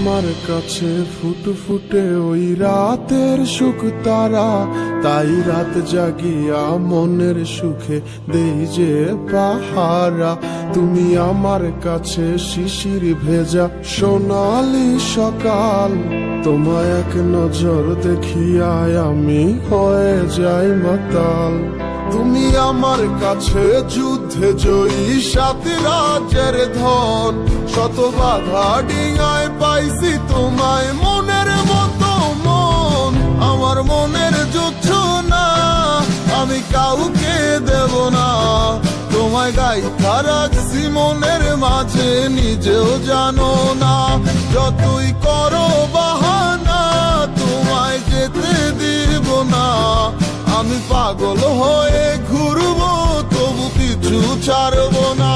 আমার কাছে ফুটফুটে ওই রাতের সুখ তারা। তাই রাত জাগিয়া মনের সুখে দেই যে পাহারা। তুমি আমার কাছে শিশির ভেজা সোনালি সকাল। তোমায় এক নজর দেখিয়ায় আমি হয়ে যাই মাতাল। তুমি আমার কাছে যুদ্ধে জয়ী সাত রাজ্যের ধন। শত বাধা ডিঙায় পাইছি তোমায় মনের মতো মন। আমার মনের যুদ্ধ না, আমি কাউকে দেব না। তোমায় গাই রাখছি মনের মাঝে, নিজেও জানো আমি পাগল হয়ে ঘুরবো তবু কিছু ছাড়বো না।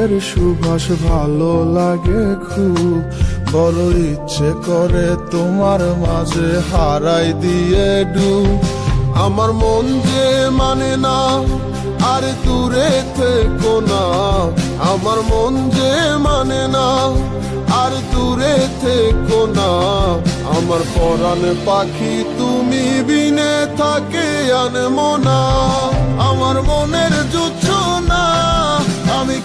চুলের সুবাস ভালো লাগে খুব। বড় ইচ্ছে করে তোমার মাঝে হারাই দিয়ে ডুব। আমার মন যে মানে না, আর দূরে থেকো না। আমার মন যে মানে না, আর দূরে থেকো না। আমার পরাণ পাখি তুমি বিনে থাকে আনমো না। আমার মনের আমি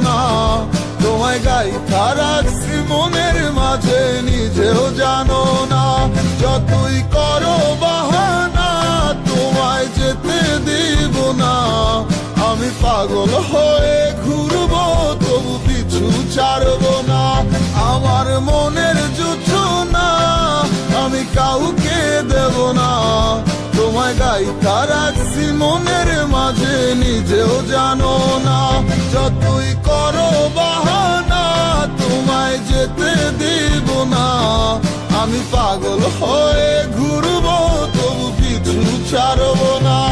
না। তোমায় গাই রাখছি মনের মাঝে, নিজেও জানো না। যতই করো বাহানা, তোমায় যেতে দিব না। আমি পাগল হয়ে ঘুরবো, তবু পিছু ছাড়বো না। আমার মনের যুদ্ধ না, আমি কাউকে দেব না। তোমায় গাইতা রাখছি মনের মাঝে, নিজেও জানো না। যতই করো বাহানা, তোমায় যেতে দিব না। আমি পাগল হয়ে ঘুরবো, তবু পিছু ছাড়বো না।